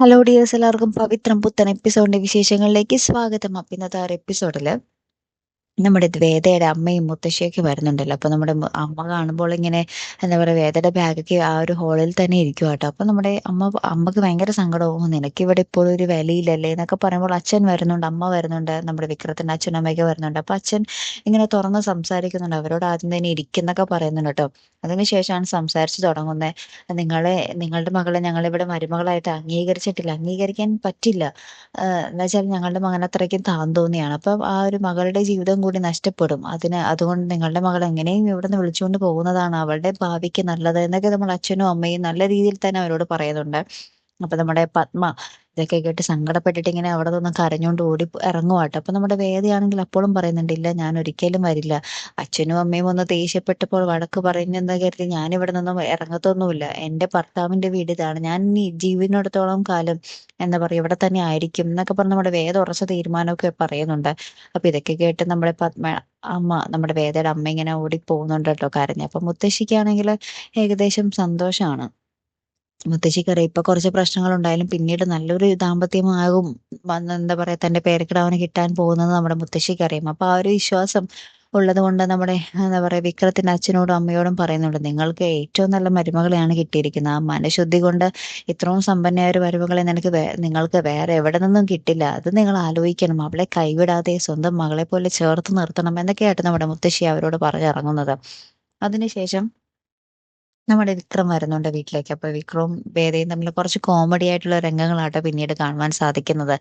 Hello dears എല്ലാവർക്കും പവിത്രം പുത്തൻ എപ്പിസോഡിന്റെ വിശേഷങ്ങളിലേക്ക് സ്വാഗതം. അപ്പം ഇന്നത്തെ ആ ഒരു എപ്പിസോഡിൽ നമ്മുടെ വേദയുടെ അമ്മയും മുത്തശ്ശിയൊക്കെ വരുന്നുണ്ടല്ലോ. അപ്പൊ നമ്മുടെ അമ്മ കാണുമ്പോൾ ഇങ്ങനെ എന്താ പറയുക വേദയുടെ ബാഗൊക്കെ ആ ഒരു ഹോളിൽ തന്നെ ഇരിക്കും കേട്ടോ. അപ്പൊ നമ്മുടെ അമ്മ അമ്മയ്ക്ക് ഭയങ്കര സങ്കടവും നിനക്ക് ഇവിടെ ഇപ്പോഴും ഒരു വിലയില്ലല്ലേ എന്നൊക്കെ പറയുമ്പോൾ അച്ഛൻ വരുന്നുണ്ട് അമ്മ വരുന്നുണ്ട് നമ്മുടെ വിക്രത്തിന്റെ അച്ഛനും അമ്മയൊക്കെ വരുന്നുണ്ട്. അപ്പൊ അച്ഛൻ ഇങ്ങനെ തുറന്ന് സംസാരിക്കുന്നുണ്ട് അവരോട് ആദ്യം തന്നെ ഇരിക്കുന്നൊക്കെ പറയുന്നുണ്ട് കേട്ടോ. അതിനുശേഷമാണ് സംസാരിച്ചു തുടങ്ങുന്നത് നിങ്ങളെ നിങ്ങളുടെ മകളെ ഞങ്ങളിവിടെ മരുമകളായിട്ട് അംഗീകരിച്ചിട്ടില്ല. അംഗീകരിക്കാൻ പറ്റില്ല. എന്നുവെച്ചാൽ എന്ന് വെച്ചാൽ ഞങ്ങളുടെ മകൻ അത്രയ്ക്കും താന്തോന്നിയാണ് അപ്പൊ ആ ഒരു മകളുടെ ജീവിതം കൂടി നഷ്ടപ്പെടും. അതിന് അതുകൊണ്ട് നിങ്ങളുടെ മകൾ എങ്ങനെയും ഇവിടെ നിന്ന് വിളിച്ചുകൊണ്ട് പോകുന്നതാണ് അവളുടെ ഭാവിക്ക് നല്ലത് എന്നൊക്കെ നമ്മൾ അച്ഛനും അമ്മയും നല്ല രീതിയിൽ തന്നെ അവരോട് പറയുന്നുണ്ട്. അപ്പൊ നമ്മുടെ പത്മ ഇതൊക്കെ കേട്ട് സങ്കടപ്പെട്ടിട്ട് ഇങ്ങനെ അവിടെ നിന്ന് കരഞ്ഞുകൊണ്ട് ഓടി ഇറങ്ങുവാട്ടോ. അപ്പൊ നമ്മുടെ വേദയാണെങ്കിൽ അപ്പോഴും പറയുന്നുണ്ട് ഇല്ല ഞാൻ ഒരിക്കലും വരില്ല. അച്ഛനും അമ്മയും ഒന്ന് ദേഷ്യപ്പെട്ടപ്പോൾ വഴക്ക് പറയുന്നെന്ന് കരുതി? ഞാൻ ഇവിടെ നിന്നും ഇറങ്ങത്തൊന്നുമില്ല. എന്റെ ഭർത്താവിന്റെ വീട് ഇതാണ്. ഞാൻ ഇനി ജീവനോടത്തോളം കാലം എന്താ പറയാ ഇവിടെ തന്നെ ആയിരിക്കും എന്നൊക്കെ പറഞ്ഞ് നമ്മുടെ വേദ ഉറച്ച തീരുമാനമൊക്കെ പറയുന്നുണ്ട്. അപ്പൊ ഇതൊക്കെ കേട്ട് നമ്മുടെ പത്മ അമ്മ നമ്മുടെ വേദയുടെ അമ്മ ഇങ്ങനെ ഓടി പോകുന്നുണ്ട് കേട്ടോ കരഞ്ഞ്. അപ്പൊ മുത്തശ്ശിക്കാണെങ്കിൽ ഏകദേശം സന്തോഷമാണ് മുത്തശ്ശിക്കറിയാം ഇപ്പൊ കുറച്ച് പ്രശ്നങ്ങൾ ഉണ്ടായാലും പിന്നീട് നല്ലൊരു ദാമ്പത്യമാകും. എന്താ പറയാ തന്റെ പേരക്കിടാവിന് കിട്ടാൻ പോകുന്നത് നമ്മുടെ മുത്തശ്ശിക്കറിയാം. അപ്പൊ ആ ഒരു വിശ്വാസം ഉള്ളത് കൊണ്ട് നമ്മുടെ എന്താ പറയാ വിക്രത്തിന്റെ അച്ഛനോടും അമ്മയോടും പറയുന്നുണ്ട് നിങ്ങൾക്ക് ഏറ്റവും നല്ല മരുമകളെയാണ് കിട്ടിയിരിക്കുന്നത്. ആ മനഃശുദ്ധി കൊണ്ട് ഇത്രയും സമ്പന്നയായ ഒരു മരുമകളെ നിനക്ക് നിങ്ങൾക്ക് വേറെ എവിടെ നിന്നും കിട്ടില്ല. അത് നിങ്ങൾ ആലോചിക്കണം. അവളെ കൈവിടാതെ സ്വന്തം മകളെ പോലെ ചേർത്ത് നിർത്തണം എന്നൊക്കെയായിട്ട് നമ്മുടെ മുത്തശ്ശി അവരോട് പറഞ്ഞിറങ്ങുന്നത്. അതിനുശേഷം നമ്മുടെ വിക്രം വരുന്നുണ്ട് വീട്ടിലേക്ക്. അപ്പൊ വിക്രവും വേദയും തമ്മിൽ കുറച്ച് കോമഡി ആയിട്ടുള്ള രംഗങ്ങളാട്ടോ പിന്നീട് കാണുവാൻ സാധിക്കുന്നത്.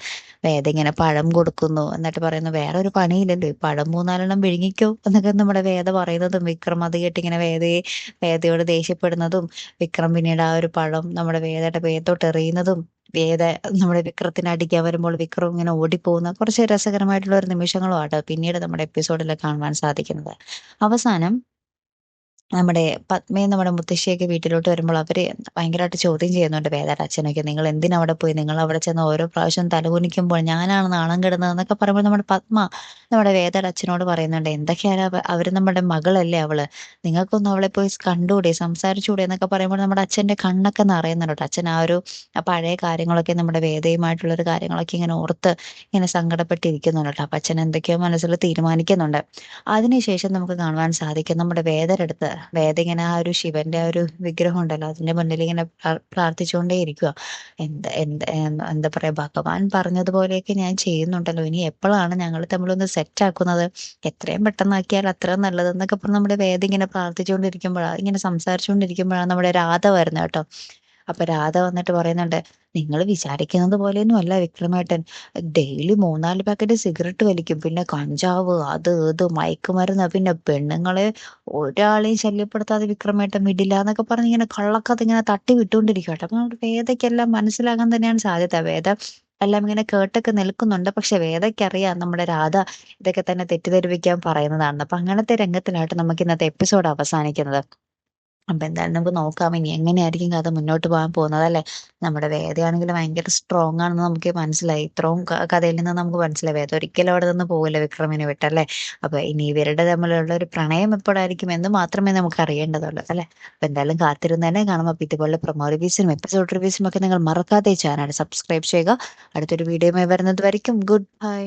വേദ ഇങ്ങനെ പഴം കൊടുക്കുന്നു എന്നിട്ട് പറയുന്നു വേറെ ഒരു പണിയില്ലല്ലോ ഈ പഴം മൂന്നാലെണ്ണം വിഴുങ്ങിക്കോ എന്നൊക്കെ നമ്മുടെ വേദ പറയുന്നതും വിക്രം അത് കേട്ട് ഇങ്ങനെ വേദയെ വേദയോട് ദേഷ്യപ്പെടുന്നതും വിക്രം പിന്നീട് ആ ഒരു പഴം നമ്മുടെ വേദയുടെ വേദത്തോട്ട് എറിയുന്നതും വേദ നമ്മുടെ വിക്രത്തിന് അടിക്കാൻ വരുമ്പോൾ വിക്രം ഇങ്ങനെ ഓടിപ്പോകുന്ന കുറച്ച് രസകരമായിട്ടുള്ള ഒരു നിമിഷങ്ങളും ആട്ടോ പിന്നീട് നമ്മുടെ എപ്പിസോഡിൽ കാണുവാൻ സാധിക്കുന്നത്. അവസാനം നമ്മുടെ പത്മയും നമ്മുടെ മുത്തശ്ശിയൊക്കെ വീട്ടിലോട്ട് വരുമ്പോൾ അവർ ഭയങ്കരമായിട്ട് ചോദ്യം ചെയ്യുന്നുണ്ട് വേദയുടെ അച്ഛനൊക്കെ നിങ്ങൾ എന്തിനാ അവിടെ പോയി? നിങ്ങൾ അവിടെ ചെന്ന് ഓരോ പ്രാവശ്യം തലകുനിക്കുമ്പോൾ ഞാനാണ് നാണം കിടുന്നത് എന്നൊക്കെ പറയുമ്പോൾ നമ്മുടെ പത്മ നമ്മുടെ വേദയുടെ അച്ഛനോട് പറയുന്നുണ്ട് എന്തൊക്കെയാണ് അവർ നമ്മുടെ മകളല്ലേ അവൾ? നിങ്ങൾക്കൊന്നും അവളെ പോയി കണ്ടുകൂടെ? സംസാരിച്ചുകൂടെ? എന്നൊക്കെ പറയുമ്പോൾ നമ്മുടെ അച്ഛന്റെ കണ്ണൊക്കെ നിറയുന്നുണ്ട്. അച്ഛൻ ആ ഒരു പഴയ കാര്യങ്ങളൊക്കെ നമ്മുടെ വേദയുമായിട്ടുള്ള ഒരു കാര്യങ്ങളൊക്കെ ഇങ്ങനെ ഓർത്ത് ഇങ്ങനെ സങ്കടപ്പെട്ടിരിക്കുന്നുണ്ട്. അപ്പൊ അച്ഛൻ എന്തൊക്കെയോ മനസ്സിൽ തീരുമാനിക്കുന്നുണ്ട്. അതിനുശേഷം നമുക്ക് കാണുവാൻ സാധിക്കും നമ്മുടെ വേദരെടുത്ത് വേദ ഇങ്ങനെ ആ ഒരു ശിവന്റെ ആ ഒരു വിഗ്രഹം ഉണ്ടല്ലോ അതിന്റെ മുന്നിൽ ഇങ്ങനെ പ്രാ- പ്രാർത്ഥിച്ചുകൊണ്ടേ ഇരിക്കുക എന്താ എന്താ പറയാ ഭഗവാൻ പറഞ്ഞതുപോലെയൊക്കെ ഞാൻ ചെയ്യുന്നുണ്ടല്ലോ. ഇനി എപ്പോഴാണ് ഞങ്ങൾ തമ്മിലൊന്ന് സെറ്റ് ആക്കുന്നത്? എത്രയും പെട്ടെന്നാക്കിയാൽ അത്രയും നല്ലത് എന്നൊക്കെ പറഞ്ഞ് നമ്മുടെ വേദ ഇങ്ങനെ പ്രാർത്ഥിച്ചുകൊണ്ടിരിക്കുമ്പോഴാണ് ഇങ്ങനെ സംസാരിച്ചുകൊണ്ടിരിക്കുമ്പോഴാണ് നമ്മുടെ രാധ വരുന്നത് കേട്ടോ. അപ്പൊ രാധ വന്നിട്ട് പറയുന്നുണ്ട് നിങ്ങൾ വിചാരിക്കുന്നത് പോലെയൊന്നും അല്ല വിക്രമേട്ടൻ. ഡെയിലി മൂന്നാൽ പാക്കറ്റ് സിഗരറ്റ് വലിക്കും. പിന്നെ കഞ്ചാവ് അത് ഇത് മയക്കുമരുന്ന് പിന്നെ പെണ്ണുങ്ങളെ ഒരാളെയും ശല്യപ്പെടുത്താതെ വിക്രമേട്ടൻ വിടില്ല എന്നൊക്കെ പറഞ്ഞ് ഇങ്ങനെ കള്ളക്കത്ത് ഇങ്ങനെ തട്ടി വിട്ടുകൊണ്ടിരിക്കും കേട്ടോ. അപ്പൊ വേദയ്ക്കെല്ലാം മനസ്സിലാകാൻ തന്നെയാണ് സാധ്യത. വേദ എല്ലാം ഇങ്ങനെ കേട്ടൊക്കെ നിൽക്കുന്നുണ്ട്. പക്ഷെ വേദയ്ക്കറിയാം നമ്മുടെ രാധ ഇതൊക്കെ തന്നെ തെറ്റിദ്ധരിപ്പിക്കാൻ പറയുന്നതാണ് അപ്പൊ അങ്ങനത്തെ രംഗത്തിലായിട്ട് നമുക്ക് ഇന്നത്തെ എപ്പിസോഡ് അവസാനിക്കുന്നത്. അപ്പൊ എന്തായാലും നമുക്ക് നോക്കാം. ഇനി എങ്ങനെയായിരിക്കും കഥ മുന്നോട്ട് പോകാൻ പോകുന്നത് അല്ലെ? നമ്മുടെ വേദയാണെങ്കിൽ ഭയങ്കര സ്ട്രോങ് ആണെന്ന് നമുക്ക് മനസ്സിലായി. ഇത്രയും കഥയിൽ നിന്ന് നമുക്ക് മനസ്സിലായി. വേദ ഒരിക്കലും അവിടെ നിന്ന് പോകില്ല വിക്രമിനെ വിട്ടല്ലേ അപ്പൊ ഇനി ഇവരുടെ തമ്മിലുള്ള ഒരു പ്രണയം എപ്പോഴായിരിക്കും എന്ന് മാത്രമേ നമുക്ക് അറിയേണ്ടതുള്ളൂ അല്ലെ? അപ്പൊ എന്തായാലും കാത്തിരുന്ന് തന്നെ കാണാം അപ്പൊ ഇതുപോലെ പ്രൊമോ റിവ്യൂസിനും എപ്പിസോഡ് റിവ്യൂസിനും ഒക്കെ നിങ്ങൾ മറക്കാതെ ചാനൽ സബ്സ്ക്രൈബ് ചെയ്യുക. അടുത്തൊരു വീഡിയോയുമായി വരുന്നത് വരയ്ക്കും. Good bye